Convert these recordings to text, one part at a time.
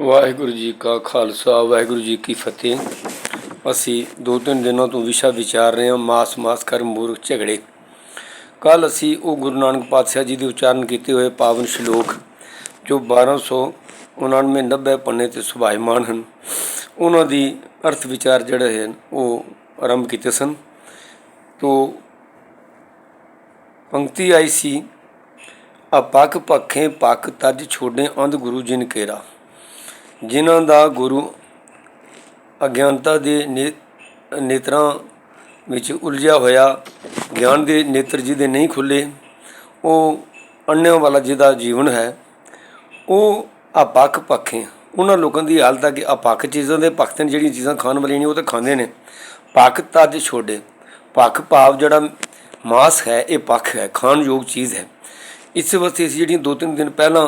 ਵਾਹਿਗੁਰੂ ਜੀ ਕਾ ਖਾਲਸਾ, ਵਾਹਿਗੁਰੂ ਜੀ ਕੀ ਫਤਿਹ। ਅਸੀਂ ਦੋ ਤਿੰਨ ਦਿਨਾਂ ਤੋਂ ਵਿਸ਼ਾ ਵਿਚਾਰ ਰਹੇ ਹਾਂ, ਮਾਸ ਮਾਸ ਕਰ ਮੂਰਖ ਝਗੜੇ। ਕੱਲ ਅਸੀਂ ਉਹ ਗੁਰੂ ਨਾਨਕ ਪਾਤਸ਼ਾਹ ਜੀ ਦੇ ਉਚਾਰਨ ਕੀਤੇ ਹੋਏ ਪਾਵਨ ਸ਼ਲੋਕ, ਜੋ 1299 90 ਪੰਨੇ ਤੇ ਸੁਭਾਇਮਾਨ ਹਨ। ਉਹਨਾਂ ਦੀ ਅਰਥ ਵਿਚਾਰ ਜਿਹੜੇ ਹਨ, ਉਹ ਆਰੰਭ ਕੀਤੇ ਸਨ। ਤੋਂ ਪੰਕਤੀ ਆਈ ਸੀ ਅਪੱਕ ਪੱਖੇ ਪੱਕ ਤਜ ਛੋਡੇ ਅੰਧ ਗੁਰੂ ਜਿਨ ਕੇਰਾ। ਜਿਨ੍ਹਾਂ ਦਾ ਗੁਰੂ ਅਗਿਆਨਤਾ ਦੇ ਨੇਤਰਾਂ ਵਿੱਚ ਉਲਝਿਆ ਹੋਇਆ ਗਿਆਨ ਦੇ ਨੇਤਰ ਜਿਹਦੇ ਨਹੀਂ ਖੁੱਲੇ, ਉਹ ਅੰਨਿਆਂ ਵਾਲਾ ਜਿਹਦਾ ਜੀਵਨ ਹੈ, ਉਹ ਅਪੱਕ ਪੱਖੇ ਉਹਨਾਂ ਲੋਕਾਂ ਦੀ ਹਾਲਤ ਹੈ ਕਿ ਅਪੱਕ ਚੀਜ਼ਾਂ ਦੇ ਪੱਖ ਨੇ, ਜਿਹੜੀਆਂ ਚੀਜ਼ਾਂ ਖਾਣ ਵਾਲੀਆਂ ਨੇ, ਉਹ ਤਾਂ ਖਾਂਦੇ ਨੇ। ਪੱਖ ਤੱਜ ਛੋੜੇ ਪੱਖ ਭਾਵ ਜਿਹੜਾ ਮਾਸ ਹੈ, ਇਹ ਪੱਖ ਹੈ ਖਾਣ ਯੋਗ ਚੀਜ਼ ਹੈ। ਇਸ ਵਾਸਤੇ ਅਸੀਂ ਜਿਹੜੀਆਂ ਦੋ ਤਿੰਨ ਦਿਨ ਪਹਿਲਾਂ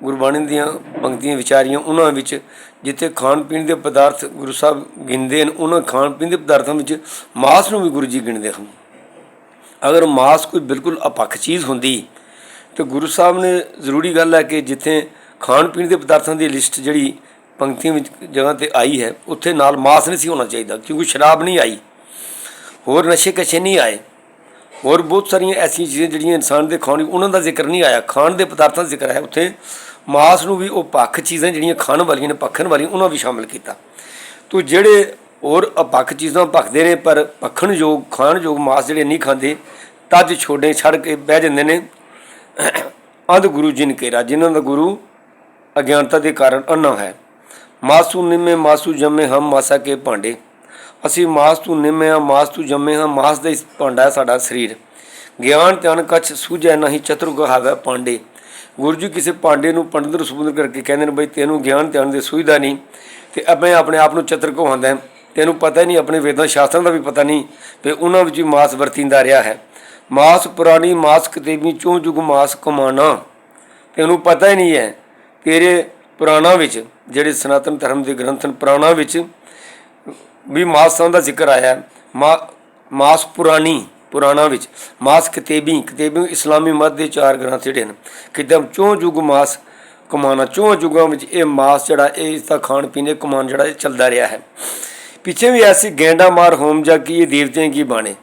ਗੁਰਬਾਣੀ ਦੀਆਂ ਪੰਕਤੀਆਂ, ਵਿਚਾਰੀਆਂ, ਉਹਨਾਂ ਵਿੱਚ ਜਿੱਥੇ ਖਾਣ ਪੀਣ ਦੇ ਪਦਾਰਥ ਗੁਰੂ ਸਾਹਿਬ ਗਿਣਦੇ ਹਨ, ਉਹਨਾਂ ਖਾਣ ਪੀਣ ਦੇ ਪਦਾਰਥਾਂ ਵਿੱਚ ਮਾਸ ਨੂੰ ਵੀ ਗੁਰੂ ਜੀ ਗਿਣਦੇ ਹਨ। ਅਗਰ ਮਾਸ ਕੋਈ ਬਿਲਕੁਲ ਅਪੱਖ ਚੀਜ਼ ਹੁੰਦੀ, ਤੇ ਗੁਰੂ ਸਾਹਿਬ ਨੇ ਜ਼ਰੂਰੀ ਗੱਲ ਹੈ ਕਿ ਜਿੱਥੇ ਖਾਣ ਪੀਣ ਦੇ ਪਦਾਰਥਾਂ ਦੀ ਲਿਸਟ ਜਿਹੜੀ ਪੰਕਤੀਆਂ ਵਿੱਚ ਜਗ੍ਹਾ ਤੇ ਆਈ ਹੈ, ਉੱਥੇ ਨਾਲ ਮਾਸ ਨਹੀਂ ਸੀ ਹੋਣਾ ਚਾਹੀਦਾ, ਕਿਉਂਕਿ ਸ਼ਰਾਬ ਨਹੀਂ ਆਈ, ਹੋਰ ਨਸ਼ੇ ਕਸ਼ੇ ਨਹੀਂ ਆਏ। ਹੋਰ ਬਹੁਤ ਸਾਰੀਆਂ ਐਸੀਆਂ ਚੀਜ਼ਾਂ ਜਿਹੜੀਆਂ ਇਨਸਾਨ ਦੇ ਖਾਣ ਉਹਨਾਂ ਦਾ ਜ਼ਿਕਰ ਨਹੀਂ ਆਇਆ। ਖਾਣ ਦੇ ਪਦਾਰਥਾਂ ਦਾ ਜ਼ਿਕਰ ਹੈ ਉੱਥੇ। ਮਾਸ ਨੂੰ ਵੀ ਉਹ ਪੱਖ ਚੀਜ਼ਾਂ ਜਿਹੜੀਆਂ ਖਾਣ ਵਾਲੀਆਂ ਨੇ, ਪੱਖਣ ਵਾਲੀਆਂ, ਉਹਨਾਂ ਵੀ ਸ਼ਾਮਲ ਕੀਤਾ। ਤੋ ਜਿਹੜੇ ਹੋਰ ਅਪੱਖ ਚੀਜ਼ਾਂ ਭਖਦੇ ਨੇ, ਪਰ ਪੱਖਣ ਯੋਗ ਖਾਣ ਯੋਗ ਮਾਸ ਜਿਹੜੇ ਨਹੀਂ ਖਾਂਦੇ, ਤੱਜ ਛੋਡੇ ਛੜ ਕੇ ਬਹਿ ਜਾਂਦੇ ਨੇ। ਅੰਧ ਗੁਰੂ ਜਿਨ ਕੇਰਾ ਜਿਨ੍ਹਾਂ ਦਾ ਗੁਰੂ ਅਗਿਆਨਤਾ ਦੇ ਕਾਰਨ ਅੰਨਾ ਹੈ। ਮਾਸੂ ਨਿਮੇ, ਮਾਸੂ ਜੰਮੇ ਹਮ ਮਾਸਾ ਕੇ ਭਾਂਡੇ। ਅਸੀਂ ਮਾਸ ਤੋਂ ਨਿਮੇ ਹਾਂ, ਮਾਸ ਤੋਂ ਜੰਮੇ ਹਾਂ, ਮਾਸ ਦਾ ਹੀ ਭਾਂਡਾ ਹੈ ਸਾਡਾ ਸਰੀਰ। ਗਿਆਨ ਧਿਆਨ ਕਛ ਸੂਝੈ ਨਹੀਂ ਚਤੁਰ ਕਹਾਵੇ ਪਾਂਡੇ। ਗੁਰੂ ਜੀ ਕਿਸੇ ਪਾਂਡੇ ਨੂੰ ਪੰਡਤ ਰਸੂਲ ਕਰਕੇ ਕਹਿੰਦੇ ਨੇ, ਬਈ ਤੈਨੂੰ ਗਿਆਨ ਧਿਆਨ ਦੇ ਸੂਝਦਾ ਨਹੀਂ, ਤੇ ਅਬੇ ਆਪਣੇ ਆਪ ਨੂੰ ਚਤੁਰ ਕਹਾਉਂਦਾ ਤੈਨੂੰ ਪਤਾ ਹੀ ਨਹੀਂ, ਆਪਣੇ ਵੇਦਾਂ ਸ਼ਾਸਤਰਾਂ ਦਾ ਵੀ ਪਤਾ ਨਹੀਂ, ਤੇ ਉਹਨਾਂ ਵਿੱਚ ਮਾਸ ਵਰਤੀਂਦਾ ਰਿਹਾ ਹੈ। ਮਾਸ ਪੁਰਾਣੀ, ਮਾਸ ਕਿਤੇਬੀ, ਚੋਂ ਜੁਗ ਮਾਸ ਕਮਾਣਾ। ਤੈਨੂੰ ਪਤਾ ਹੀ ਨਹੀਂ ਹੈ, ਤੇਰੇ ਪੁਰਾਣਾ ਵਿੱਚ, ਜਿਹੜੇ ਸਨਾਤਨ ਧਰਮ ਦੇ ਗ੍ਰੰਥ ਹਨ ਪੁਰਾਣਾ ਵਿੱਚ ਵੀ ਮਾਸਾਂ ਦਾ ਜ਼ਿਕਰ ਆਇਆ ਮਾ, ਮਾਸ ਪੁਰਾਣੀ, ਪੁਰਾਣਾ ਵਿੱਚ। ਮਾਸ ਕਿਤੇਬੀ ਕਿਤੇਬੀ ਇਸਲਾਮੀ ਮਤ ਦੇ ਚਾਰ ਗ੍ਰੰਥ ਜਿਹੜੇ ਹਨ। ਕਿਦਮ ਚੋਂ ਜੁਗ ਮਾਸ ਕਮਾਣਾ ਚੋਂ ਜੁਗਾਂ ਵਿੱਚ ਇਹ ਮਾਸ ਜਿਹੜਾ, ਇਹ ਇਸ ਦਾ ਖਾਣ ਪੀਣੇ ਕਮਾਨ ਜਿਹੜਾ ਇਹ ਚੱਲਦਾ ਰਿਹਾ ਹੈ। ਪਿੱਛੇ ਵੀ ਐਸੀ ਗੈਂਡਾ ਮਾਰ ਹੋਮ ਜਗ ਕੀ, ਇਹ ਦੇਵਤਿਆਂ ਕੀ ਬਾਣੇ?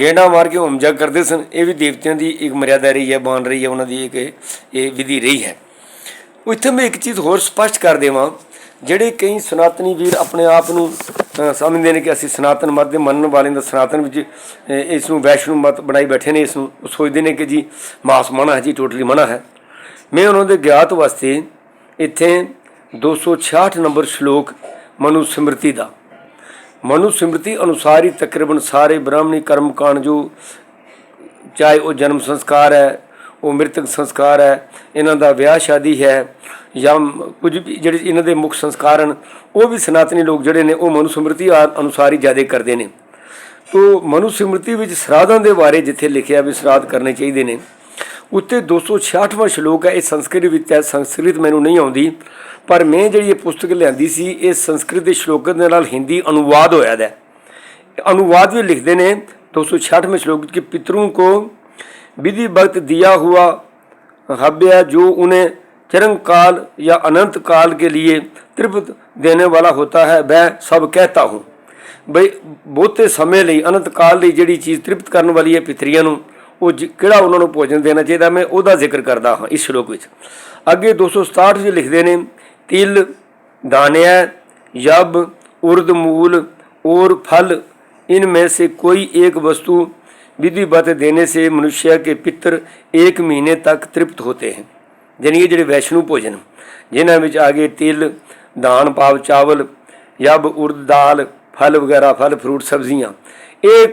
ਗੈਂਡਾ ਮਾਰ ਕੇ ਹੋਮ ਜਗ ਕਰਦੇ ਸਨ। ਇਹ ਵੀ ਦੇਵਤਿਆਂ ਦੀ ਇੱਕ ਮਰਿਆਦਾ ਰਹੀ ਹੈ, ਬਾਣ ਰਹੀ ਹੈ, ਉਹਨਾਂ ਦੀ ਇੱਕ ਇਹ ਵਿਧੀ ਰਹੀ ਹੈ। ਉੱਥੇ ਮੈਂ ਇੱਕ ਚੀਜ਼ ਹੋਰ ਸਪਸ਼ਟ ਕਰ ਦੇਵਾਂ। ਜਿਹੜੇ ਕਈ ਸਨਾਤਨੀ ਵੀਰ ਆਪਣੇ ਆਪ ਨੂੰ ਸਮਝਦੇ ਨੇ ਕਿ ਅਸੀਂ ਸਨਾਤਨ ਮਤ ਦੇ ਮੰਨਣ ਵਾਲਿਆਂ ਦਾ ਸਨਾਤਨ ਵਿੱਚ ਇਸ ਨੂੰ ਵੈਸ਼ਨੂ ਮਤ ਬਣਾਈ ਬੈਠੇ ਨੇ, ਇਸ ਨੂੰ ਉਹ ਸੋਚਦੇ ਨੇ ਕਿ ਜੀ ਮਾਸ ਮਨਾ ਹੈ ਜੀ, ਟੋਟਲੀ ਮਨਾ ਹੈ। ਮੈਂ ਉਹਨਾਂ ਦੇ ਗਿਆਤ ਵਾਸਤੇ ਇੱਥੇ 266 ਨੰਬਰ ਸ਼ਲੋਕ ਮਨੁ ਸਿਮਰਤੀ ਦਾ। ਮਨੁ ਸਿਮਰਤੀ ਅਨੁਸਾਰ ਹੀ ਤਕਰੀਬਨ ਸਾਰੇ ਬ੍ਰਾਹਮਣੀ ਕਰਮ ਕਾਂਡ ਜੋ ਚਾਹੇ ਉਹ ਜਨਮ ਸੰਸਕਾਰ ਹੈ ਉਹ ਮ੍ਰਿਤਕ ਸੰਸਕਾਰ ਹੈ, ਇਹਨਾਂ ਦਾ ਵਿਆਹ ਸ਼ਾਦੀ ਹੈ ਜਾਂ ਕੁਝ ਵੀ ਜਿਹੜੇ ਇਹਨਾਂ ਦੇ ਮੁੱਖ ਸੰਸਕਾਰ ਹਨ, ਉਹ ਵੀ ਸਨਾਤਨੀ ਲੋਕ ਜਿਹੜੇ ਨੇ ਉਹ ਮਨੁ ਸਮ੍ਰਿਤੀ ਅਨੁਸਾਰ ਹੀ ਜ਼ਿਆਦਾ ਕਰਦੇ ਨੇ। ਤੋ ਮਨੁ ਵਿੱਚ ਸਰਾਧਾਂ ਦੇ ਬਾਰੇ ਜਿੱਥੇ ਲਿਖਿਆ ਵੀ ਸਰਾਧ ਕਰਨੇ ਚਾਹੀਦੇ ਨੇ, ਉੱਤੇ 266ਵਾਂ ਸ਼ਲੋਕ ਹੈ, ਇਹ ਸੰਸਕ੍ਰਿਤ ਵਿੱਚ ਹੈ, ਸੰਸਕ੍ਰਿਤ ਮੈਨੂੰ ਨਹੀਂ ਆਉਂਦੀ, ਪਰ ਮੈਂ ਜਿਹੜੀ ਇਹ ਪੁਸਤਕ ਲਿਆਂਦੀ ਸੀ, ਇਹ ਸੰਸਕ੍ਰਿਤ ਦੇ ਸ਼ਲੋਕ ਦੇ ਨਾਲ ਹਿੰਦੀ ਅਨੁਵਾਦ ਹੋਇਆ ਦਾ ਅਨੁਵਾਦ ਵੀ ਲਿਖਦੇ ਨੇ 266ਵੇਂ ਸ਼ਲੋਕ ਕਿ ਪਿਤਰੂ ਕੋ विधि वक्त दिया हुआ हव्य जो उन्हें चरम काल या अनंत काल के लिए तृप्त देने वाला होता है वह सब कहता हूँ ਬਈ ਬਹੁਤੇ ਸਮੇਂ ਲਈ ਅਨੰਤ ਕਾਲ ਲਈ ਜਿਹੜੀ ਚੀਜ਼ ਤ੍ਰਿਪਤ ਕਰਨ ਵਾਲੀ ਹੈ ਪਿਤਰੀਆਂ ਨੂੰ ਉਹ ਜ- ਕਿਹੜਾ ਉਹਨਾਂ ਨੂੰ ਭੋਜਨ ਦੇਣਾ ਚਾਹੀਦਾ ਮੈਂ ਉਹਦਾ ਜ਼ਿਕਰ ਕਰਦਾ ਹਾਂ ਇਸ ਸ਼ਲੋਕ ਵਿੱਚ ਅੱਗੇ 267 ਵਿੱਚ ਲਿਖਦੇ ਨੇ ਤਿਲ दानिया यब उर्द मूल और फल इनमें से कोई एक वस्तु विधिवत देने से मनुष्य के पितर एक महीने तक तृप्त होते हैं यानी ये ਜਿਹੜੇ ਵੈਸ਼ਨੂ ਭੋਜਨ ਜਿਨ੍ਹਾਂ ਵਿੱਚ ਆਗੇ ਤਿਲ ਦਾਨ ਪਾਵ ਚਾਵਲ ਯਬ ਉਰਦ ਦਾਲ ਫਲ ਵਗੈਰਾ ਫਲ ਫਰੂਟ ਸਬਜ਼ੀਆਂ ਇਹ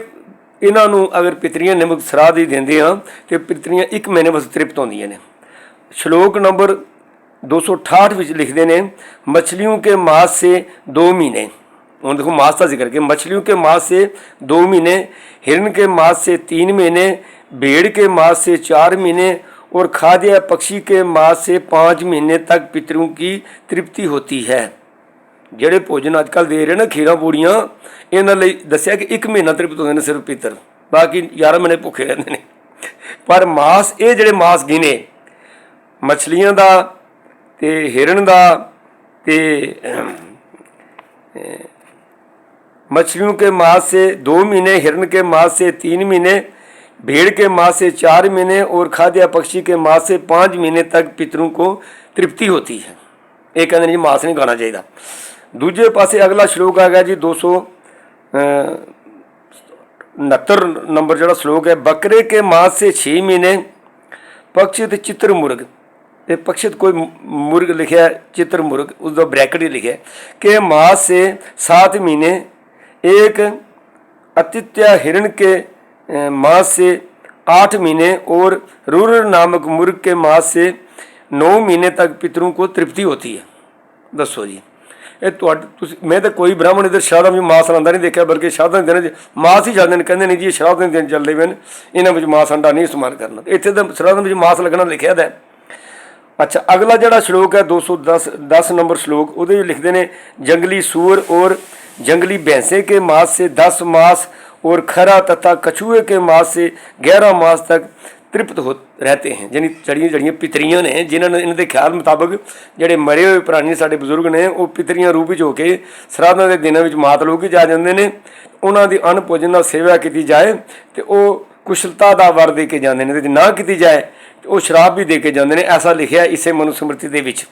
ਇਹਨਾਂ ਨੂੰ ਅਗਰ ਪਿਤਰੀਆਂ ਨਿਮਕ ਸਰਾਧ ਹੀ ਦਿੰਦੇ ਆ ਤੇ ਪਿਤਰੀਆਂ ਇੱਕ ਮਹੀਨੇ ਵਾਸਤੇ ਤ੍ਰਿਪਤ ਹੁੰਦੀਆਂ ਨੇ श्लोक नंबर 268 ਵਿੱਚ ਲਿਖਦੇ ਨੇ मछलियों के मांस से दो महीने और देखो मांस का जिक्र के मछलियों के मांस से दो महीने हिरण के मांस से तीन महीने भेड़ के मांस से चार महीने और खाद्य पक्षी के मांस से पाँच महीने तक पितरों की तृप्ति होती है ਜਿਹੜੇ ਭੋਜਨ ਅੱਜ ਕੱਲ ਦੇ ਰਹੇ ਨਾ ਖੀਰਾਂ ਪੂੜੀਆਂ ਇਹਨਾਂ ਲਈ ਦੱਸਿਆ ਕਿ ਇੱਕ ਮਹੀਨਾ ਤ੍ਰਿਪਤ ਹੁੰਦੇ ਨੇ ਸਿਰਫ ਪਿੱਤਰ ਬਾਕੀ 11 ਮਹੀਨੇ ਭੁੱਖੇ ਰਹਿੰਦੇ ਨੇ ਪਰ ਮਾਸ ਇਹ ਜਿਹੜੇ ਮਾਸ ਗਿਨੇ ਮਛਲੀਆਂ ਦਾ ਤੇ ਹਿਰਨ ਦਾ ਤੇ मछलियों के मांस से दो महीने हिरण के मांस से तीन महीने, भेड़ के मांस से चार महीने और खाद्य पक्षी के मांस से पाँच महीने तक पितरों को ਤ੍ਰਿਪਤੀ ਹੁੰਦੀ ਹੈ ਇਹ ਕਹਿੰਦੇ ਨੇ ਜੀ ਮਾਸ ਨਹੀਂ ਖਾਣਾ ਚਾਹੀਦਾ ਦੂਜੇ ਪਾਸੇ ਅਗਲਾ ਸ਼ਲੋਕ ਆ ਗਿਆ ਜੀ 200 69 ਨੰਬਰ ਜਿਹੜਾ ਸ਼ਲੋਕ ਹੈ ਬੱਕਰੇ ਕੇ ਮਾਸ ਸੇ 6 ਮਹੀਨੇ ਪਕਸ਼ਿਤ ਚਿੱਤਰ ਮੁਰਗ ਇਹ ਪਕਸ਼ਿਤ ਕੋਈ ਮੁਰਗ ਲਿਖਿਆ ਚਿੱਤਰ ਮੁਰਗ ਉਸ ਦਾ ਬ੍ਰੈਕਟ ਹੀ ਲਿਖਿਆ ਕਿ ਮਾਸ ਸੇ 7 ਮਹੀਨੇ एक अतिथ्य हिरण के अ, मांस से आठ महीने और रूर नामक मुर्ग के मांस से नौ महीने तक पितरों को तृप्ति होती है ਦੱਸੋ ਜੀ ਇਹ ਤੁਹਾਡੇ ਤੁਸੀਂ ਮੈਂ ਤਾਂ ਕੋਈ ਬ੍ਰਾਹਮਣ ਇਧਰ ਸ਼ਰਾਧਾਂ ਵਿੱਚ ਮਾਸ ਲਾਂਦਾ ਨਹੀਂ ਦੇਖਿਆ ਬਲਕਿ ਸ਼ਰਾਧਾਂ ਦੇ ਦਿਨਾਂ 'ਚ ਮਾਸ ਹੀ ਚੱਲਦੇ ਨੇ ਕਹਿੰਦੇ ਨੇ ਜੀ ਇਹ ਸ਼ਰਾਧਾਂ ਦੇ ਦਿਨ ਚੱਲਦੇ ਪਏ ਨੇ ਇਹਨਾਂ ਵਿੱਚ ਮਾਸ ਅੰਡਾ ਨਹੀਂ ਇਸਤੇਮਾਲ ਕਰਨਾ ਇੱਥੇ ਤਾਂ ਸ਼ਰਾਧਾਂ ਵਿੱਚ ਮਾਸ ਲੱਗਣਾ ਲਿਖਿਆ ਦਾ ਹੈ ਅੱਛਾ ਅਗਲਾ ਜਿਹੜਾ ਸ਼ਲੋਕ ਹੈ 210 10 ਨੰਬਰ ਸ਼ਲੋਕ ਉਹਦੇ ਵਿੱਚ ਲਿਖਦੇ ਨੇ ਜੰਗਲੀ सूअर और जंगली भैंसे के मांस से दस मास और खरा तथा कछुए के मांस से ग्यारह मास तक ਤ੍ਰਿਪਤ ਹੋ ਰਹਤੇ ਹਨ ਜਾਨੀ ਜੜੀਆਂ ਜੜੀਆਂ ਪਿਤਰੀਆਂ ਨੇ ਜਿਨ੍ਹਾਂ ਨੇ ਇਹਨਾਂ ਦੇ ਖਿਆਲ ਮੁਤਾਬਕ ਜਿਹੜੇ ਮਰੇ ਹੋਏ ਪੁਰਾਣੇ ਸਾਡੇ ਬਜ਼ੁਰਗ ਨੇ ਉਹ ਪਿਤਰੀਆਂ ਰੂਪ ਵਿੱਚ ਹੋ ਕੇ ਸਰਾਧਾਂ ਦੇ ਦਿਨਾਂ ਵਿੱਚ ਮਾਤ ਲੋਕੀ ਜਾ ਜਾਂਦੇ ਨੇ ਉਹਨਾਂ ਦੀ ਅਨ ਭੋਜਨ ਨਾਲ ਸੇਵਾ ਕੀਤੀ ਜਾਏ ਤੇ ਉਹ ਕੁਸ਼ਲਤਾ ਦਾ ਵਰ ਦੇ ਕੇ ਜਾਂਦੇ ਨੇ ਤੇ ਨਾ ਕੀਤੀ ਜਾਏ ਉਹ ਸ਼ਰਾਬ ਵੀ ਦੇ ਕੇ ਜਾਂਦੇ ਨੇ ਐਸਾ ਲਿਖਿਆ ਇਸੇ ਮਨੁਸਮ੍ਰਿਤੀ ਦੇ ਵਿੱਚ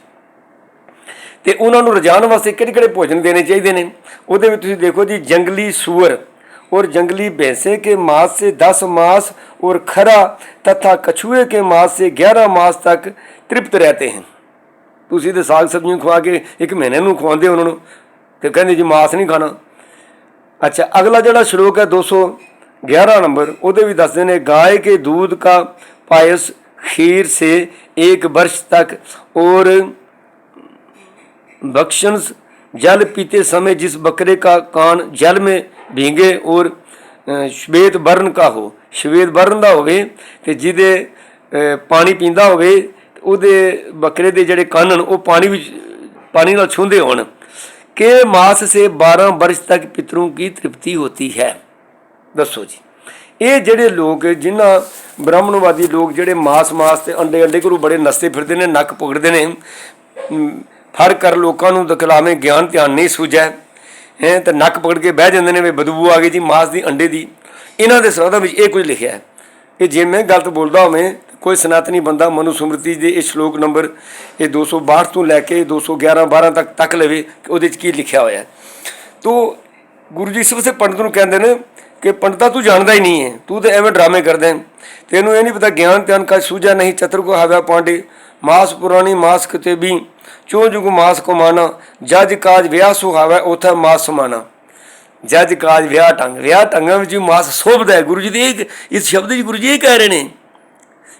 ਤੇ ਉਹਨਾਂ ਨੂੰ ਰਜਾਨ ਵਾਸਤੇ ਕਿਹੜੇ ਕਿਹੜੇ ਭੋਜਨ ਦੇਣੇ ਚਾਹੀਦੇ ਨੇ? ਉਹਦੇ ਵਿੱਚ ਤੁਸੀਂ ਦੇਖੋ ਜੀ, ਜੰਗਲੀ ਸੂਰ ਔਰ ਜੰਗਲੀ भैंसे ਕੇ ਮਾਸ से दस ਮਾਸ ਔਰ ਖਰਾ ਤਥਾ ਕਛੂਏ ਕੇ ਮਾਸ से ग्यारह मांस तक ਤ੍ਰਿਪਤ ਰਹਤੇ ਹਨ। ਤੁਸੀਂ ਤੇ ਸਾਗ ਸਬਜ਼ੀਆਂ ਖਵਾ ਕੇ ਇੱਕ ਮਹੀਨੇ ਨੂੰ ਖਵਾਉਂਦੇ ਉਹਨਾਂ ਨੂੰ ਤੇ ਕਹਿੰਦੇ ਜੀ ਮਾਸ ਨਹੀਂ ਖਾਣਾ। ਅੱਛਾ, ਅਗਲਾ ਜਿਹੜਾ ਸ਼ਲੋਕ ਹੈ 211 ਨੰਬਰ, ਉਹਦੇ ਵੀ ਦੱਸਦੇ ਨੇ ਗਾਇ ਕੇ ਦੂਧ ਕਾ ਪਾਇਸ ਖੀਰ ਸੇ ਇੱਕ ਵਰਸ਼ ਤੱਕ ਔਰ भक्षण जल पीते समय जिस बकरे का कान जल में भीगे और अ, श्वेत वर्ण का हो श्वेत वर्ण ਦਾ ਹੋਵੇ ਤੇ ਜਿਹਦੇ ਅ, ਪਾਣੀ ਪੀਂਦਾ ਹੋਵੇ ਤੇ ਉਹਦੇ ਬੱਕਰੇ ਦੇ ਜਿਹੜੇ ਕੰਨ ਹਨ ਉਹ ਪਾਣੀ ਵਿੱਚ ਪਾਣੀ ਨਾਲ ਛੂੰਦੇ ਹੋਣ ਕਿ ਮਾਸ ਸੇ 12 वर्ष तक पितरों की तृप्ति होती है ਦੱਸੋ ਜੀ ਇਹ ਜਿਹੜੇ ਲੋਕ ਜਿਨ੍ਹਾਂ ਬ੍ਰਾਹਮਣਵਾਦੀ ਲੋਕ ਜਿਹੜੇ ਮਾਸ ਮਾਸ ਤੇ ਅੰਡੇ ਅੰਡੇ ਘਰੂ ਬੜੇ ਨਸਤੇ ਫਿਰਦੇ ਨੇ ਨੱਕ ਪਕੜਦੇ ਨੇ ਅਮ, ਫਰ ਕਰ ਲੋਕਾਂ ਨੂੰ ਦਖਲਾਵੇਂ ਗਿਆਨ ਧਿਆਨ ਨਹੀਂ ਸੂਝੈ ਹੈ ਤੇ ਨੱਕ ਪਕੜ ਕੇ ਬਹਿ ਜਾਂਦੇ ਨੇ ਵੀ ਬਦਬੂ ਆ ਗਈ ਜੀ ਮਾਸ ਦੀ ਅੰਡੇ ਦੀ। ਇਹਨਾਂ ਦੇ ਸਰੋਤਾਂ ਵਿੱਚ ਇਹ ਕੁਝ ਲਿਖਿਆ ਹੈ ਕਿ ਜੇ ਮੈਂ ਗਲਤ ਬੋਲਦਾ ਹੋਵੇਂ ਕੋਈ ਸਨਾਤਨੀ ਬੰਦਾ ਮਨੁ ਸਮ੍ਰਿਤੀ ਦੇ ਇਹ ਸ਼ਲੋਕ ਨੰਬਰ ਇਹ 262 ਤੋਂ ਲੈ ਕੇ 211 12 ਤੱਕ ਤੱਕ ਲਵੇ ਕਿ ਉਹਦੇ ਵਿੱਚ ਕੀ ਲਿਖਿਆ ਹੋਇਆ ਹੈ। ਤੋ ਗੁਰੂ ਜੀ ਸਭ ਸੇ ਪੰਡਤ ਨੂੰ ਕਹਿੰਦੇ ਨੇ ਕਿ ਪੰਡਤਾ ਤੂੰ ਜਾਣਦਾ ਹੀ ਨਹੀਂ ਹੈ ਤੂੰ ਤੇ ਐਵੇਂ ਡਰਾਮੇ ਕਰਦਾ ਤੈਨੂੰ ਇਹ ਨਹੀਂ ਪਤਾ ਗਿਆਨ ਧਿਆਨ ਕਾ ਸੂਝਾ ਨਹੀਂ ਚਤੁਰ ਕੋ ਹਵਾ ਪਾਂਡੇ ਮਾਸ ਪੁਰਾਣੀ ਮਾਸ ਕਿਤੇ ਵੀ ਚੋ ਜੁਗ ਮਾਸ ਕੋ ਮਾਨਾ, ਜਜ ਕਾਜ ਵਿਆਹ ਸੁਹਾਵੇ ਉਥੇ ਮਾਸ ਸਮਾਨਾ ਜਜ ਕਾਜ ਵਿਆਹ ਟੰਗ, ਵਿਆਹ ਟੰਗਾਂ ਵਿੱਚ ਮਾਸ ਸੋਭਦਾ ਹੈ। ਗੁਰੂ ਜੀ ਦੇ ਇੱਕ, ਇਸ ਸ਼ਬਦ ਵਿੱਚ ਗੁਰੂ ਜੀ ਇਹ ਕਹਿ ਰਹੇ ਨੇ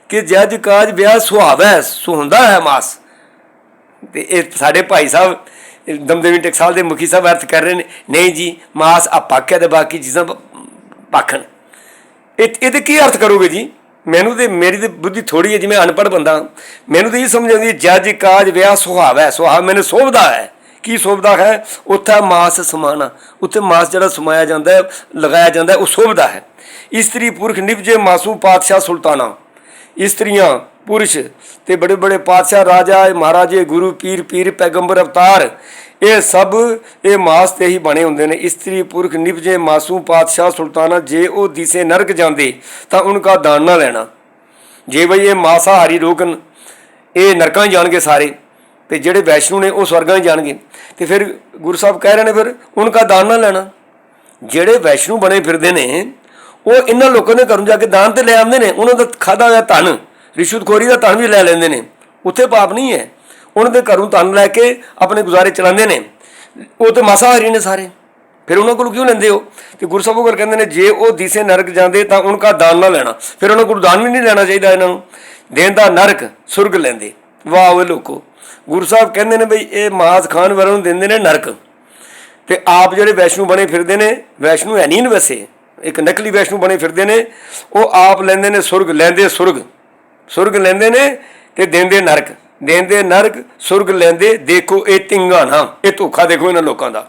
ਕਿ ਜਜ ਕਾਜ ਵਿਆਹ ਸੁਹਾਵੇ ਸੁਹੰਦਾ ਹੈ ਮਾਸ। ਤੇ ਇਹ ਸਾਡੇ ਭਾਈ ਸਾਹਿਬ ਇਹ ਦਮਦਮੀ ਟਕਸਾਲ ਦੇ ਮੁਖੀ ਸਾਹਿਬ ਅਰਥ ਕਰ ਰਹੇ ਨੇ, ਨਹੀਂ ਜੀ, ਮਾਸ ਆ ਪਾਕਿਆ ਤੇ ਬਾਕੀ ਚੀਜ਼ਾਂ ਪ- ਪਾਖਣ। ਇਹ, ਇਹਦੇ ਕੀ ਅਰਥ ਕਰੋਗੇ ਜੀ? ਮੈਨੂੰ ਤੇ ਮੇਰੀ ਤੇ ਬੁੱਧੀ ਥੋੜੀ ਹੈ ਜਿਵੇਂ ਅਨਪੜ੍ਹ ਬੰਦਾ। ਮੈਨੂੰ ਤੇ ਇਹ ਸਮਝ ਆਉਂਦੀ ਹੈ, ਜੱਜ, ਕਾਜ, ਵਿਆਹ, ਸੁਹਾਵ ਹੈ। ਸੁਹਾਵ ਮੈਨੂੰ ਸੋਭਦਾ ਹੈ। ਕੀ ਸੋਭਦਾ ਹੈ? ਉੱਥੇ ਮਾਸ ਸਮਾਣਾ। ਉੱਥੇ ਮਾਸ ਜਿਹੜਾ ਸਮਾਇਆ ਜਾਂਦਾ ਹੈ, ਲਗਾਇਆ ਜਾਂਦਾ ਹੈ, ਉਹ ਸੋਭਦਾ ਹੈ। ਇਸਤਰੀ ਪੁਰਖ ਨਿਭਜੇ ਮਾਸੂ ਪਾਤਸ਼ਾਹ ਸੁਲਤਾਨਾ। ਇਸਤਰੀਆਂ, ਪੁਰਸ਼ ਤੇ ਬੜੇ ਬੜੇ ਪਾਤਸ਼ਾਹ, ਰਾਜਾ, ਮਹਾਰਾਜੇ, ਗੁਰੂ, ਪੀਰ ਪੀਰ, ਪੈਗੰਬਰ, ਅਵਤਾਰ। ਇਹ ਸਭ ਇਹ ਮਾਸ ਤੇ ਹੀ ਬਣੇ ਹੁੰਦੇ ਨੇ। ਇਸਤਰੀ, ਪੁਰਖ ਨਿਭਜੇ ਮਾਸੂ ਪਾਤਸ਼ਾਹ, ਸੁਲਤਾਨਾ, ਜੇ ਉਹ ਦਿਸੇ ਨਰਕ ਜਾਂਦੇ, ਤਾਂ ਉਨਕਾ ਦਾਨ ਨਾ ਲੈਣਾ। ਜੇ ਬਈ ਇਹ ਮਾਸਾਹਾਰੀ ਲੋਕ ਇਹ ਨਰਕਾਂ ਹੀ ਜਾਣਗੇ ਸਾਰੇ। ਤੇ ਜਿਹੜੇ ਵੈਸ਼ਨੂ ਨੇ, ਉਹ ਸਵਰਗਾਂ ਹੀ ਜਾਣਗੇ। ਤੇ ਫਿਰ ਗੁਰੂ ਸਾਹਿਬ ਕਹਿ ਰਹੇ ਨੇ ਫਿਰ, ਉਨਕਾ ਦਾਨ ਨਾ ਲੈਣਾ। ਜਿਹੜੇ ਵੈਸ਼ਨੂ ਬਣੇ ਫਿਰਦੇ ਨੇ, ਉਹ ਇਹਨਾਂ ਲੋਕਾਂ ਦੇ ਘਰੋਂ ਜਾ ਕੇ ਦਾਨ ਤੇ ਲੈ ਆਉਂਦੇ ਨੇ। ਉਹਨਾਂ ਦਾ ਖਾਦਾ ਹੋਇਆ ਧਨ, ਰਿਸ਼ਵਤਖੋਰੀ ਦਾ ਧਨ ਵੀ ਲੈ ਲੈਂਦੇ ਨੇ। ਉੱਥੇ ਪਾਪ ਨਹੀਂ ਹੈ। ਉਹਨਾਂ ਦੇ ਘਰੋਂ ਧਨ ਲੈ ਕੇ ਆਪਣੇ ਗੁਜ਼ਾਰੇ ਚਲਾਉਂਦੇ ਨੇ। ਉਹ ਤੇ ਮਾਸਾਹਾਰੀ ਨੇ ਸਾਰੇ। ਫਿਰ ਉਹਨਾਂ ਕੋਲ ਕਿਉਂ ਲੈਂਦੇ ਹੋ? ਤੇ ਗੁਰੂ ਸਾਹਿਬ ਕੋਲ ਕਹਿੰਦੇ ਨੇ, ਜੇ ਉਹ ਦੀਸੇ ਨਰਕ ਜਾਂਦੇ ਤਾਂ ਉਹਨਾਂ ਦਾ ਦਾਨ ਨਾ ਲੈਣਾ। ਫਿਰ ਉਹਨਾਂ ਕੋਲ ਦਾਨ ਵੀ ਨਹੀਂ ਲੈਣਾ ਚਾਹੀਦਾ ਇਹਨਾਂ ਨੂੰ। ਦੇਣ ਦਾ ਨਰਕ ਸੁਰਗ ਲੈਂਦੇ। ਵਾਹ ਓਏ ਲੋਕੋ। ਗੁਰੂ ਸਾਹਿਬ ਕਹਿੰਦੇ ਨੇ ਬਈ, ਇਹ ਮਾਸ ਖਾਣ ਵਾਲਿਆਂ ਨੂੰ ਦਿੰਦੇ ਨੇ ਨਰਕ। ਤੇ ਆਪ ਜਿਹੜੇ ਵੈਸ਼ਨੂ ਬਣੇ ਫਿਰਦੇ ਨੇ, ਵੈਸ਼ਨੂ ਹੈ ਨਹੀਂ ਵੈਸੇ। ਇੱਕ ਨਕਲੀ ਵੈਸ਼ਨੂ ਬਣੇ ਫਿਰਦੇ ਨੇ, ਉਹ ਆਪ ਲੈਂਦੇ ਨੇ ਸੁਰਗ, ਲੈਂਦੇ ਸੁਰਗ। ਸੁਰਗ ਲੈਂਦੇ ਨੇ ਤੇ ਦਿੰਦੇ ਨਰਕ। ਦਿੰਦੇ ਨਰਕ, ਸੁਰਗ ਲੈਂਦੇ, ਦੇਖੋ ਇਹ ਤਿੰਗਾਣਾ ਇਹ ਧੋਖਾ ਦੇਖੋ ਇਹਨਾਂ ਲੋਕਾਂ ਦਾ।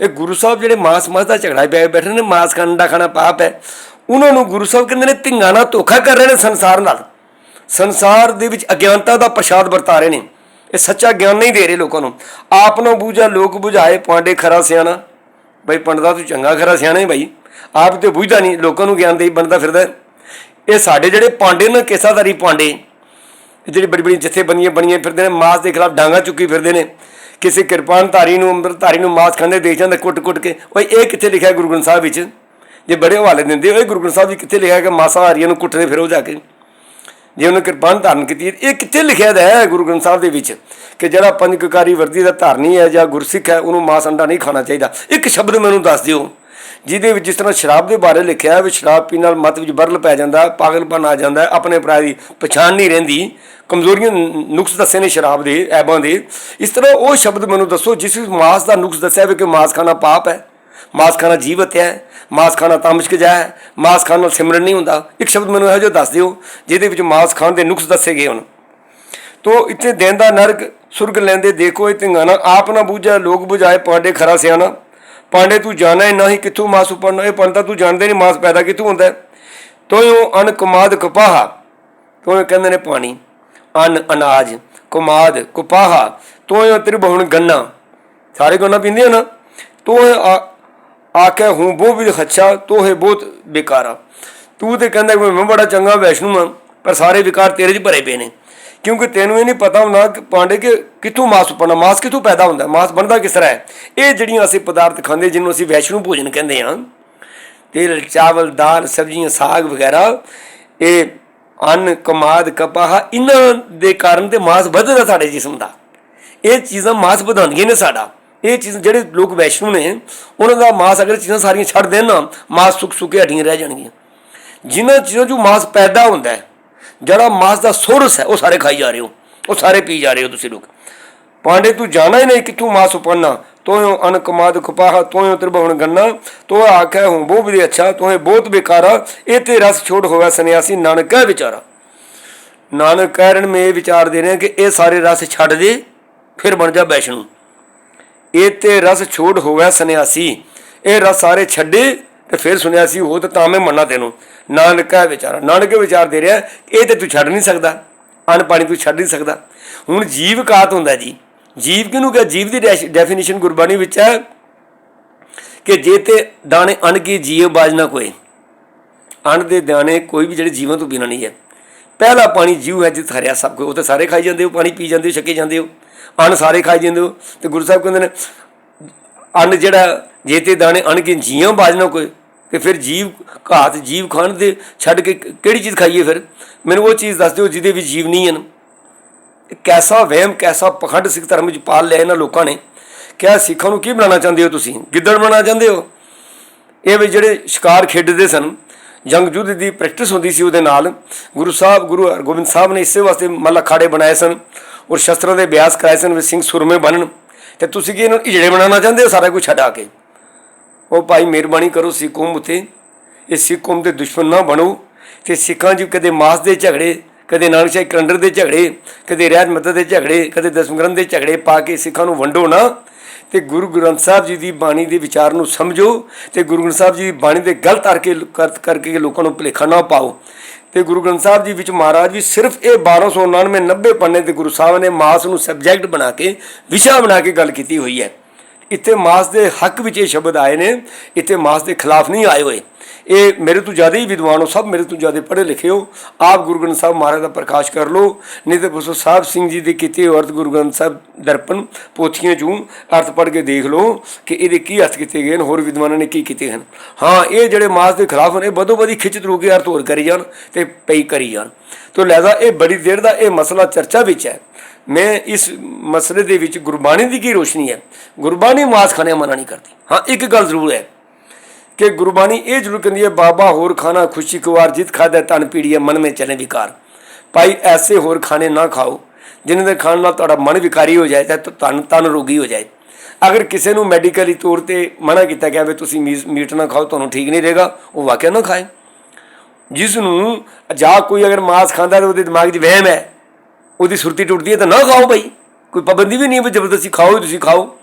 ਇਹ ਗੁਰੂ ਸਾਹਿਬ ਜਿਹੜੇ ਮਾਸ ਮਾਸ ਦਾ ਝਗੜਾ ਪੈ ਬੈਠੇ ਨੇ, ਮਾਸ ਖਾਣ ਦਾ ਖਾਣਾ ਪਾਪ ਹੈ। ਉਹਨਾਂ ਨੂੰ ਗੁਰੂ ਸਾਹਿਬ ਕਹਿੰਦੇ ਨੇ ਧਿੰਗਾਣਾ ਧੋਖਾ ਕਰ ਰਹੇ ਨੇ ਸੰਸਾਰ ਨਾਲ। ਸੰਸਾਰ ਦੇ ਵਿੱਚ ਅਗਿਆਨਤਾ ਦਾ ਪ੍ਰਸ਼ਾਦ ਵਰਤਾ ਰਹੇ ਨੇ। ਇਹ ਸੱਚਾ ਗਿਆਨ ਨਹੀਂ ਦੇ ਰਹੇ ਲੋਕਾਂ ਨੂੰ। ਆਪ ਨੂੰ ਬੂਝਾ, ਲੋਕ ਬੁਝਾਏ ਪਾਂਡੇ ਖਰਾ ਸਿਆਣਾ। ਬਈ ਪੰਡਦਾ ਤੂੰ ਚੰਗਾ ਖਰਾ ਸਿਆਣਾ ਹੀ ਭਾਈ ਆਪ ਤੇ ਬੁਝਦਾ ਨਹੀਂ, ਲੋਕਾਂ ਨੂੰ ਗਿਆਨ ਦੇ ਬੰਦਾ ਫਿਰਦਾ ਇਹ ਸਾਡੇ ਜਿਹੜੇ ਪਾਂਡੇ ਨੇ ਕਿਸਾਦਾਰੀ ਪਾਂਡੇ ਜਿਹੜੀ ਬੜੀ ਬੜੀ ਜਥੇਬੰਦੀਆਂ ਬਣੀਆਂ ਫਿਰਦੇ ਨੇ, ਮਾਸ ਦੇ ਖਿਲਾਫ ਡਾਂਗਾ ਚੁੱਕੀ ਫਿਰਦੇ ਨੇ। ਕਿਸੇ ਕਿਰਪਾਨ ਧਾਰੀ ਨੂੰ ਅੰਮ੍ਰਿਤ ਧਾਰੀ ਨੂੰ ਮਾਸ ਖਾਂਦੇ ਦੇਖ ਜਾਂਦੇ ਕੁੱਟ-ਕੁੱਟ ਕੇ। ਓਏ, ਇਹ ਕਿੱਥੇ ਲਿਖਿਆ ਗੁਰੂ ਗ੍ਰੰਥ ਸਾਹਿਬ ਵਿੱਚ? ਜੇ ਬੜੇ ਹਵਾਲੇ ਦਿੰਦੇ, ਓਏ ਗੁਰੂ ਗ੍ਰੰਥ ਸਾਹਿਬ ਜੀ ਕਿੱਥੇ ਲਿਖਿਆ ਕਿ ਮਾਸਾਹਾਰੀਆਂ ਨੂੰ ਕੁੱਟਦੇ ਫਿਰੋ ਜਾ ਕੇ? ਜੇ ਉਹਨੇ ਕਿਰਪਾਨ ਧਾਰਨ ਕੀਤੀ, ਇਹ ਕਿੱਥੇ ਲਿਖਿਆ ਦਾ ਹੈ ਗੁਰੂ ਗ੍ਰੰਥ ਸਾਹਿਬ ਦੇ ਵਿੱਚ? ਕਿ ਜਿਹੜਾ ਪੰਜਕਕਾਰੀ ਵਰਦੀ ਦਾ ਧਾਰਨੀ ਹੈ ਜਾਂ ਗੁਰਸਿੱਖ ਹੈ, ਉਹਨੂੰ ਮਾਸ ਅੰਡਾ ਨਹੀਂ ਖਾਣਾ ਚਾਹੀਦਾ। ਇੱਕ ਸ਼ਬਦ ਮੈਨੂੰ ਦੱਸ ਦਿਓ। ਜਿਹਦੇ ਵਿੱਚ ਜਿਸ ਤਰ੍ਹਾਂ ਸ਼ਰਾਬ ਦੇ ਬਾਰੇ ਲਿਖਿਆ ਹੈ ਵੀ ਸ਼ਰਾਬ ਪੀਣ ਨਾਲ ਮਤ ਵਿੱਚ ਬਰਲ ਪੈ ਜਾਂਦਾ ਹੈ, ਪਾਗਲਪਨ ਆ ਜਾਂਦਾ ਆਪਣੇ ਭਰਾ ਦੀ ਪਛਾਣ ਨਹੀਂ ਰਹਿੰਦੀ ਕਮਜ਼ੋਰੀਆਂ ਨੁਕਸ ਦੱਸੇ ਨੇ ਸ਼ਰਾਬ ਦੇ ਐਬਾਂ ਦੇ। ਇਸ ਤਰ੍ਹਾਂ ਉਹ ਸ਼ਬਦ ਮੈਨੂੰ ਦੱਸੋ ਜਿਸ ਵਿੱਚ ਮਾਸ ਦਾ ਨੁਕਸ ਦੱਸਿਆ ਹੋਵੇ ਕਿ ਮਾਸ ਖਾਣਾ ਪਾਪ ਹੈ ਮਾਸ ਖਾਣਾ ਜੀਵਤ ਹੈ ਮਾਸ ਖਾਣਾ ਤਾਮਸ਼ਕ ਜਾ ਹੈ ਮਾਸ ਖਾਣ ਨਾਲ ਸਿਮਰਨ ਨਹੀਂ ਹੁੰਦਾ। ਇੱਕ ਸ਼ਬਦ ਮੈਨੂੰ ਇਹੋ ਜਿਹਾ ਦੱਸ ਦਿਓ ਜਿਹਦੇ ਵਿੱਚ ਮਾਸ ਖਾਣ ਦੇ ਨੁਕਸ ਦੱਸੇ ਗਏ ਹੋਣ। ਤੋ ਇੱਥੇ ਦਿਨ ਨਰਕ ਸੁਰਗ ਲੈਂਦੇ ਦੇਖੋ ਇਹ ਧਿੰਗਾਣਾ ਆਪ ਨਾ ਬੂਝਾ ਲੋਕ ਬੁਝਾਏ ਪਾਂਡੇ ਖਰਾ ਸਿਆਣਾ। ਪਾਂਡੇ ਤੂੰ ਜਾਣਾ ਹੀ ਕਿੱਥੋਂ ਮਾਸ ਉਪਰਨਾ ਇਹ ਪੰਡਤਾ ਤੂੰ ਜਾਣਦੇ ਨਹੀਂ, ਮਾਸ ਪੈਦਾ ਕਿੱਥੋਂ ਹੁੰਦਾ ਹੈ? ਤੋਇਓ ਅਨ ਕਮਾਦ ਕਪਾਹਾ। ਤੋਇਓ ਕਹਿੰਦੇ ਨੇ ਪਾਣੀ। ਅਨ ਅਨਾਜ, ਕਮਾਦ, ਕਪਾਹਾ। ਤੋਇਓ ਤ੍ਰਿਭਵਨ ਗੰਨਾ। ਸਾਰੇ ਗੰਨਾ ਪੀਂਦੇ ਹੋ ਨਾ? ਤੋਏ ਆਕੇ ਹੂੰ ਬੋ ਵੀ ਖੱਚਾ ਤੋਹੇ ਬਹੁਤ ਬੇਕਾਰਾ ਤੂੰ ਤੇ ਕਹਿੰਦਾ ਮੈਂ ਬੜਾ ਚੰਗਾ ਵੈਸ਼ਨੂ ਆ, ਪਰ ਸਾਰੇ ਵਿਕਾਰ ਤੇਰੇ 'ਚ ਭਰੇ ਪਏ ਨੇ। ਕਿਉਂਕਿ ਤੈਨੂੰ ਇਹ ਨਹੀਂ ਪਤਾ ਹੁੰਦਾ ਕਿ ਪਾਂਡੇ ਕਿ ਕਿੱਥੋਂ ਮਾਸ ਉਪਰਨਾ ਮਾਸ ਕਿੱਥੋਂ ਪੈਦਾ ਹੁੰਦਾ, ਮਾਸ ਬਣਦਾ ਕਿਸ ਤਰ੍ਹਾਂ ਹੈ? ਇਹ ਜਿਹੜੀਆਂ ਅਸੀਂ ਪਦਾਰਥ ਖਾਂਦੇ, ਜਿਹਨੂੰ ਅਸੀਂ ਵੈਸ਼ਨੂ ਭੋਜਨ ਕਹਿੰਦੇ ਹਾਂ, ਤੇਲ, ਚਾਵਲ, ਦਾਲ, ਸਬਜ਼ੀਆਂ, ਸਾਗ ਵਗੈਰਾ, ਇਹ ਅੰਨ, ਕਮਾਦ, ਕਪਾਹ, ਇਹਨਾਂ ਦੇ ਕਾਰਨ ਤੇ ਮਾਸ ਵੱਧਦਾ ਸਾਡੇ ਜਿਸਮ ਦਾ। ਇਹ ਚੀਜ਼ਾਂ ਮਾਸ ਵਧਾਉਂਦੀਆਂ ਨੇ ਸਾਡਾ। ਇਹ ਚੀਜ਼ ਜਿਹੜੇ ਲੋਕ ਵੈਸ਼ਨੂ ਨੇ, ਉਹਨਾਂ ਦਾ ਮਾਸ ਅਗਰ ਚੀਜ਼ਾਂ ਸਾਰੀਆਂ ਛੱਡ ਦੇਣ ਨਾ, ਮਾਸ ਸੁੱਕ ਸੁੱਕੇ ਹੱਡੀਆਂ ਰਹਿ ਜਾਣਗੀਆਂ। ਜਿਨ੍ਹਾਂ ਚੀਜ਼ਾਂ 'ਚੋਂ ਮਾਸ ਪੈਦਾ ਹੁੰਦਾ ਹੈ ਜਿਹੜਾ ਮਾਸ ਦਾ ਸੋਰਸ ਹੈ, ਉਹ ਸਾਰੇ ਖਾਈ ਜਾ ਰਹੇ ਹੋ, ਉਹ ਸਾਰੇ ਪੀ ਜਾ ਰਹੇ ਹੋ ਤੁਸੀਂ ਲੋਕ। ਪਾਂਡੇ, ਤੂੰ ਜਾਣਾ ਹੀ ਨਹੀਂ ਕਿੱਥੋਂ ਮਾਸ ਉਪਰਨਾ। ਤੋਇਓ ਅਨ ਕਮਾਦ ਤੋਇਓ ਤ੍ਰਿਭਵਨ ਗੰਨਾ। ਤੋ ਆਖੈ, ਹੂੰ, ਬਹੁ ਵੀ ਅੱਛਾ ਤੋਏ ਬਹੁਤ ਬੇਕਾਰਾ ਇਹ ਤੇ ਰਸ ਛੋੜ ਹੋਇਆ ਸੰਨਿਆਸੀ ਨਾਨਕ ਕਹਿ ਵਿਚਾਰਾ। ਨਾਨਕ ਕਹਿਣ ਮੇ ਇਹ ਵਿਚਾਰ ਦੇ ਰਹੇ ਕਿ ਇਹ ਸਾਰੇ ਰਸ ਛੱਡ ਦੇ, ਫਿਰ ਬਣ ਜਾ ਵੈਸ਼ਨੂ। ਇਹ ਤੇ ਰਸ ਛੋੜ ਹੋਇਆ ਸੰਨਿਆਸੀ। ਇਹ ਰਸ ਸਾਰੇ ਛੱਡੇ ਤੇ ਫਿਰ ਸੰਨਿਆਸੀ ਹੋ ਤਾਂ ਤਾਂ ਮੈਂ ਮੰਨਾ ਤੈਨੂੰ। ਨਾਨਕ ਵਿਚਾਰਾ। ਨਾਨਕ ਇਹ ਵਿਚਾਰ ਦੇ ਰਿਹਾ, ਇਹ ਤੇ ਤੂੰ ਛੱਡ ਨਹੀਂ ਸਕਦਾ। ਅਨ ਪਾਣੀ ਤੂੰ ਛੱਡ ਨਹੀਂ ਸਕਦਾ। ਹੁਣ ਜੀਵ ਕਾਤ ਹੁੰਦਾ ਜੀ? ਜੀਵ ਕਿਹਨੂੰ ਕਹੇ? ਜੀਵ ਦੀ ਡੈਫੀਨੇਸ਼ਨ ਗੁਰਬਾਣੀ ਵਿੱਚ ਹੈ ਕਿ ਜੇ ਤੇ ਦਾਣੇ ਅਨ ਕੀ ਜੀਵ ਬਾਜ ਨਾ ਕੋਈ ਅਨ ਦੇ ਦਾਣੇ ਕੋਈ ਵੀ ਜਿਹੜੇ ਜੀਵਾਂ ਤੋਂ ਬਿਨਾਂ ਨਹੀਂ ਹੈ। ਪਹਿਲਾ ਪਾਣੀ ਜੀਵ ਹੈ ਜਿਤ ਹਰਿਆ ਸਭ ਕੋ ਉਹ ਤਾਂ ਸਾਰੇ ਖਾਈ ਜਾਂਦੇ ਹੋ, ਪਾਣੀ ਪੀ ਜਾਂਦੇ ਹੋ, ਛਕੇ ਜਾਂਦੇ ਹੋ। ਅਨ ਸਾਰੇ ਖਾਈ ਜਾਂਦੇ ਹੋ। ਤੇ ਗੁਰੂ ਸਾਹਿਬ ਕਹਿੰਦੇ ਨੇ ਅੰਨ ਜਿਹੜਾ ਜੇ ਤੇ ਦਾਣੇ ਅਣ ਜੀਆਂ ਬਾਜਣਾ ਕੋਈ, ਤੇ ਫਿਰ ਜੀਵ ਘਾਤ, ਜੀਵ ਖਾਣ ਦੇ ਛੱਡ ਕੇ ਕਿਹੜੀ ਚੀਜ਼ ਖਾਈਏ ਫਿਰ? ਮੈਨੂੰ ਉਹ ਚੀਜ਼ ਦੱਸ ਦਿਓ ਜਿਹਦੇ ਵਿੱਚ ਜੀਵ ਨਹੀਂ ਹਨ। ਕੈਸਾ ਵਹਿਮ, ਕੈਸਾ ਪਖੰਡ ਸਿੱਖ ਧਰਮ ਵਿੱਚ ਪਾਲ ਲਿਆ ਇਹਨਾਂ ਲੋਕਾਂ ਨੇ। ਕਿਹਾ ਸਿੱਖਾਂ ਨੂੰ ਕੀ ਬਣਾਉਣਾ ਚਾਹੁੰਦੇ ਹੋ ਤੁਸੀਂ? ਗਿੱਦੜ ਬਣਾਉਣਾ ਚਾਹੁੰਦੇ ਹੋ? ਇਹ ਵੀ ਜਿਹੜੇ ਸ਼ਿਕਾਰ ਖੇਡਦੇ ਸਨ, ਜੰਗ ਯੁੱਧ ਦੀ ਪ੍ਰੈਕਟਿਸ ਹੁੰਦੀ ਸੀ ਉਹਦੇ ਨਾਲ, ਗੁਰੂ ਸਾਹਿਬ, ਗੁਰੂ ਹਰਗੋਬਿੰਦ ਸਾਹਿਬ ਨੇ ਇਸੇ ਵਾਸਤੇ ਮੱਲ ਅਖਾੜੇ ਬਣਾਏ ਸਨ ਔਰ ਸ਼ਸਤਰਾਂ ਦੇ ਅਭਿਆਸ ਕਰਾਏ ਸਨ ਵੀ ਸਿੰਘ ਸੁਰਮੇ ਬਣਨ। ਤੇ ਤੁਸੀਂ ਕੀ ਇਹਨੂੰ ਇਜੜੇ ਬਣਾਉਣਾ ਚਾਹੁੰਦੇ ਹੋ? ਸਾਰਾ ਕੁਝ ਛਡਾ ਕੇ। ਉਹ ਭਾਈ ਮਿਹਰਬਾਨੀ ਕਰੋ ਸਿੱਖ ਕੌਮ ਉਤੇ। ਇਹ ਸਿੱਖ ਕੌਮ ਦੇ ਦੁਸ਼ਮਣ ਨਾ ਬਣੋ। ਤੇ ਸਿੱਖਾਂ ਜੀ ਕਦੇ ਮਾਸ ਦੇ ਝਗੜੇ, ਕਦੇ ਨਾਨਕ ਸਾਹਿਬ ਕਰੰਡਰ ਦੇ ਝਗੜੇ, ਕਦੇ ਰਹਿਤ ਮਦਦ ਦੇ ਝਗੜੇ, ਕਦੇ ਦਸਮ ਗ੍ਰੰਥ ਦੇ ਝਗੜੇ ਪਾ ਕੇ ਸਿੱਖਾਂ ਨੂੰ ਵੰਡੋ ਨਾ। ਤੇ ਗੁਰੂ ਗ੍ਰੰਥ ਸਾਹਿਬ ਜੀ ਦੀ ਬਾਣੀ ਦੇ ਵਿਚਾਰ ਨੂੰ ਸਮਝੋ। ਤੇ ਗੁਰੂ ਗ੍ਰੰਥ ਸਾਹਿਬ ਜੀ ਦੀ ਬਾਣੀ ਦੇ ਗਲਤ ਕਰਕੇ ਕਰ- ਕਰਕੇ ਲੋਕਾਂ ਨੂੰ ਭੁਲੇਖਾ ਨਾ ਪਾਓ। ਤੇ ਗੁਰੂ ਗ੍ਰੰਥ ਸਾਹਿਬ ਜੀ ਵਿੱਚ ਮਹਾਰਾਜ ਵੀ ਸਿਰਫ ਇਹ 1299 90 ਪੰਨੇ ਤੇ ਗੁਰੂ ਸਾਹਿਬ ਨੇ ਮਾਸ ਨੂੰ ਸਬਜੈਕਟ ਬਣਾ ਕੇ, ਵਿਸ਼ਾ ਬਣਾ ਕੇ ਗੱਲ ਕੀਤੀ ਹੋਈ ਹੈ। ਇੱਥੇ ਮਾਸ ਦੇ ਹੱਕ ਵਿੱਚ ਇਹ ਸ਼ਬਦ ਆਏ ਨੇ, ਇੱਥੇ ਮਾਸ ਦੇ ਖਿਲਾਫ ਨਹੀਂ ਆਏ ਹੋਏ। ਇਹ ਮੇਰੇ ਤੋਂ ਜ਼ਿਆਦਾ ਹੀ ਵਿਦਵਾਨ ਹੋ, ਸਭ ਮੇਰੇ ਤੋਂ ਜ਼ਿਆਦਾ ਪੜ੍ਹੇ ਲਿਖੇ ਹੋ। ਆਪ ਗੁਰੂ ਗ੍ਰੰਥ ਸਾਹਿਬ ਮਹਾਰਾਜ ਦਾ ਪ੍ਰਕਾਸ਼ ਕਰ ਲਓ। ਨਹੀਂ ਤੇ ਪੁੱਛੋ ਸਾਹਿਬ ਸਿੰਘ ਜੀ ਦੇ ਕੀਤੇ ਹੋਏ ਅਰਥ ਗੁਰੂ ਗ੍ਰੰਥ ਸਾਹਿਬ ਦਰਪਣ ਪੋਥੀਆਂ ਚੋਂ ਅਰਥ ਪੜ੍ਹ ਕੇ ਦੇਖ ਲਓ ਕਿ ਇਹਦੇ ਕੀ ਅਰਥ ਕੀਤੇ ਗਏ ਨੇ ਹੋਰ ਵਿਦਵਾਨਾਂ ਨੇ ਕੀ ਕੀਤੇ ਹਨ। ਹਾਂ, ਇਹ ਜਿਹੜੇ ਮਾਸ ਦੇ ਖਿਲਾਫ ਨੇ ਬਦੋ ਬਦੀ ਖਿੱਚ ਤਰੂ ਕੇ ਅਰਥ ਹੋਰ ਕਰੀ ਜਾਣ ਤੇ ਪਈ ਕਰੀ ਜਾਣ। ਤੋ ਲਿਹਾਜ਼ਾ ਇਹ ਬੜੀ ਦੇਰ ਦਾ ਇਹ ਮਸਲਾ ਚਰਚਾ ਵਿੱਚ ਹੈ। ਮੈਂ ਇਸ ਮਸਲੇ ਦੇ ਵਿੱਚ ਗੁਰਬਾਣੀ ਦੀ ਕੀ ਰੋਸ਼ਨੀ ਹੈ? ਗੁਰਬਾਣੀ ਮਾਸ ਖਾਣੇ ਮਨਾ ਨਹੀਂ ਕਰਦੀ। ਹਾਂ, ਇੱਕ ਗੱਲ ਜ਼ਰੂਰ ਹੈ। ਕਿ ਗੁਰਬਾਣੀ ਇਹ ਜ਼ਰੂਰ ਕਹਿੰਦੀ ਹੈ, ਬਾਬਾ ਹੋਰ ਖਾਣਾ ਖੁਸ਼ੀ ਕੁਵਾਰ ਜਿਤ ਖਾਦਾ ਤਨ ਪੀੜੀਏ ਮਨ ਮੇ ਚਲੇ ਵਿਕਾਰ। ਭਾਈ, ਐਸੇ ਹੋਰ ਖਾਣੇ ਨਾ ਖਾਓ, ਜਿਨ੍ਹਾਂ ਦੇ ਖਾਣ ਨਾਲ ਤੁਹਾਡਾ ਮਨ ਵਿਕਾਰੀ ਹੋ ਜਾਏ ਤੇ ਤਨ ਤਨ ਰੋਗੀ ਹੋ ਜਾਏ। ਅਗਰ ਕਿਸੇ ਨੂੰ ਮੈਡੀਕਲੀ ਤੌਰ ਤੇ ਮਨਾ ਕੀਤਾ ਗਿਆ ਵੀ ਤੁਸੀਂ ਮੀਸ- ਮੀਟ ਨਾ ਖਾਓ, ਤੁਹਾਨੂੰ ਠੀਕ ਨਹੀਂ ਰਹੇਗਾ, ਉਹ ਵਾਕਿਆ ਨਾ ਖਾਏ। ਜਿਸ ਨੂੰ ਜਾਂ ਕੋਈ ਅਗਰ ਮਾਸ ਖਾਂਦਾ ਤਾਂ ਉਹਦੇ ਦਿਮਾਗ 'ਚ ਵਹਿਮ ਹੈ, ਉਹਦੀ ਸੁਰਤੀ ਟੁੱਟਦੀ ਹੈ ਤਾਂ ਨਾ ਖਾਓ ਭਾਈ। ਕੋਈ ਪਾਬੰਦੀ ਵੀ ਨਹੀਂ ਹੈ ਵੀ ਜ਼ਬਰਦਸਤੀ ਖਾਓ ਤੁਸੀਂ ਖਾਓ।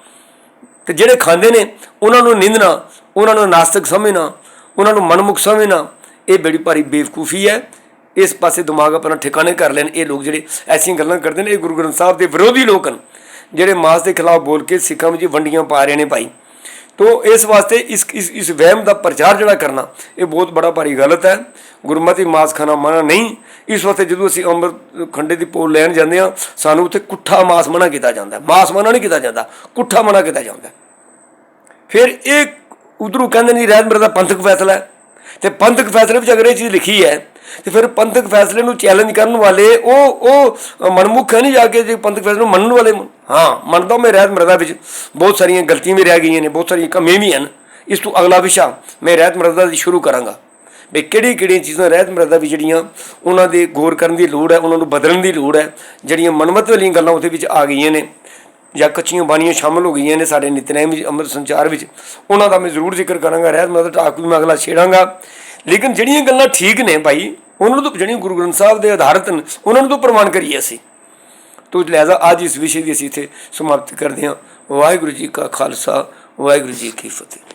ਤੇ ਜਿਹੜੇ ਖਾਂਦੇ ਨੇ, ਉਹਨਾਂ ਨੂੰ ਨਿੰਦਣਾ ਉਹਨਾਂ ਨੂੰ ਨਾਸਤਿਕ ਸਮਝਣਾ, ਉਹਨਾਂ ਨੂੰ ਮਨਮੁਖ ਸਮਝਣਾ, ਇਹ ਬੜੀ ਭਾਰੀ ਬੇਵਕੂਫੀ ਹੈ। ਇਸ ਪਾਸੇ ਦਿਮਾਗ ਆਪਣਾ ਠਿਕਾਣੇ ਕਰ ਲੈਣ। ਇਹ ਲੋਕ ਜਿਹੜੇ ਐਸੀਆਂ ਗੱਲਾਂ ਕਰਦੇ ਨੇ, ਇਹ ਗੁਰੂ ਗ੍ਰੰਥ ਸਾਹਿਬ ਦੇ ਵਿਰੋਧੀ ਲੋਕ ਹਨ, ਜਿਹੜੇ ਮਾਸ ਦੇ ਖਿਲਾਫ ਬੋਲ ਕੇ ਸਿੱਖਾਂ ਵਿੱਚ ਵੰਡੀਆਂ ਪਾ ਰਹੇ ਨੇ ਭਾਈ। ਤੋ ਇਸ ਵਾਸਤੇ ਇਸ ਇਸ ਵਹਿਮ ਦਾ ਪ੍ਰਚਾਰ ਜਿਹੜਾ ਕਰਨਾ, ਇਹ ਬਹੁਤ ਬੜਾ ਭਾਰੀ ਗਲਤ ਹੈ। ਗੁਰਮਤਿ ਮਾਸ ਖਾਣਾ ਮਨਾ ਨਹੀਂ। ਇਸ ਵਾਸਤੇ ਜਦੋਂ ਅਸੀਂ ਅੰਮ੍ਰਿਤ ਖੰਡੇ ਦੀ ਪੋਲ ਲੈਣ ਜਾਂਦੇ ਹਾਂ, ਸਾਨੂੰ ਉੱਥੇ ਕੁੱਠਾ ਮਾਸ ਮਨਾ ਕੀਤਾ ਜਾਂਦਾ ਮਾਸ ਮਨਾ ਨਹੀਂ ਕੀਤਾ ਜਾਂਦਾ, ਕੁੱਠਾ ਮਨਾ ਕੀਤਾ ਜਾਂਦਾ ਫਿਰ ਇਹ ਉਧਰੋਂ ਕਹਿੰਦੇ ਨਹੀਂ ਰਹਿਤ ਮੇਰਾ ਪੰਥਕ ਫੈਸਲਾ ਹੈ। ਤੇ ਪੰਥਕ ਫੈਸਲੇ ਵਿੱਚ ਅਗਰ ਇਹ ਚੀਜ਼ ਲਿਖੀ ਹੈ, ਤੇ ਫਿਰ ਪੰਥਕ ਫੈਸਲੇ ਨੂੰ ਚੈਲੰਜ ਕਰਨ ਵਾਲੇ ਉਹ ਉਹ ਮਨਮੁਖ ਹੈ ਨਹੀਂ ਜਾ ਕੇ ਜੇ ਪੰਥਕ ਫੈਸਲੇ ਨੂੰ ਮੰਨਣ ਵਾਲੇ ਹਾਂ, ਮੰਨਦਾ ਮੈਂ ਰਹਿਤ ਮਰਦਾ ਵਿੱਚ। ਬਹੁਤ ਸਾਰੀਆਂ ਗਲਤੀਆਂ ਵੀ ਰਹਿ ਗਈਆਂ ਨੇ, ਬਹੁਤ ਸਾਰੀਆਂ ਕਮੀਆਂ ਵੀ ਹਨ। ਇਸ ਤੋਂ ਅਗਲਾ ਵਿਸ਼ਾ, ਮੈਂ ਰਹਿਤ ਮਰਦਾ ਦੀ ਸ਼ੁਰੂ ਕਰਾਂਗਾ। ਵੀ ਕਿਹੜੀ ਕਿਹੜੀਆਂ ਚੀਜ਼ਾਂ ਰਹਿਤ ਮਰਦਾ ਵੀ ਜਿਹੜੀਆਂ ਉਹਨਾਂ ਦੇ ਗੌਰ ਕਰਨ ਦੀ ਲੋੜ ਹੈ, ਉਹਨਾਂ ਨੂੰ ਬਦਲਣ ਦੀ ਲੋੜ ਹੈ, ਜਿਹੜੀਆਂ ਮਨਮਤ ਵਾਲੀਆਂ ਗੱਲਾਂ ਉਹਦੇ ਵਿੱਚ ਆ ਗਈਆਂ ਨੇ। ਜਾਂ ਕੱਚੀਆਂ ਬਾਣੀਆਂ ਸ਼ਾਮਲ ਹੋ ਗਈਆਂ ਨੇ ਸਾਡੇ ਨਿਤਨੇਮ ਵਿੱਚ, ਅੰਮ੍ਰਿਤ ਸੰਚਾਰ ਵਿੱਚ, ਉਹਨਾਂ ਦਾ ਮੈਂ ਜ਼ਰੂਰ ਜ਼ਿਕਰ ਕਰਾਂਗਾ, ਰਹਿਤ ਮਤਲਬ ਟਾਕ ਵੀ ਮੈਂ ਅਗਲਾ ਛੇੜਾਂਗਾ। ਲੇਕਿਨ ਜਿਹੜੀਆਂ ਗੱਲਾਂ ਠੀਕ ਨੇ ਭਾਈ, ਉਹਨਾਂ ਨੂੰ ਤਾਂ ਜਿਹੜੀਆਂ ਗੁਰੂ ਗ੍ਰੰਥ ਸਾਹਿਬ ਦੇ ਆਧਾਰਿਤ ਨੇ, ਉਹਨਾਂ ਨੂੰ ਤਾਂ ਪ੍ਰਮਾਣ ਕਰੀਏ ਅਸੀਂ। ਤੋ ਲਿਹਾਜ਼ਾ ਅੱਜ ਇਸ ਵਿਸ਼ੇ ਦੀ ਅਸੀਂ ਇੱਥੇ ਸਮਾਪਤ ਕਰਦੇ ਹਾਂ। ਵਾਹਿਗੁਰੂ ਜੀ ਕਾ ਖਾਲਸਾ, ਵਾਹਿਗੁਰੂ ਜੀ ਕੀ ਫਤਿਹ।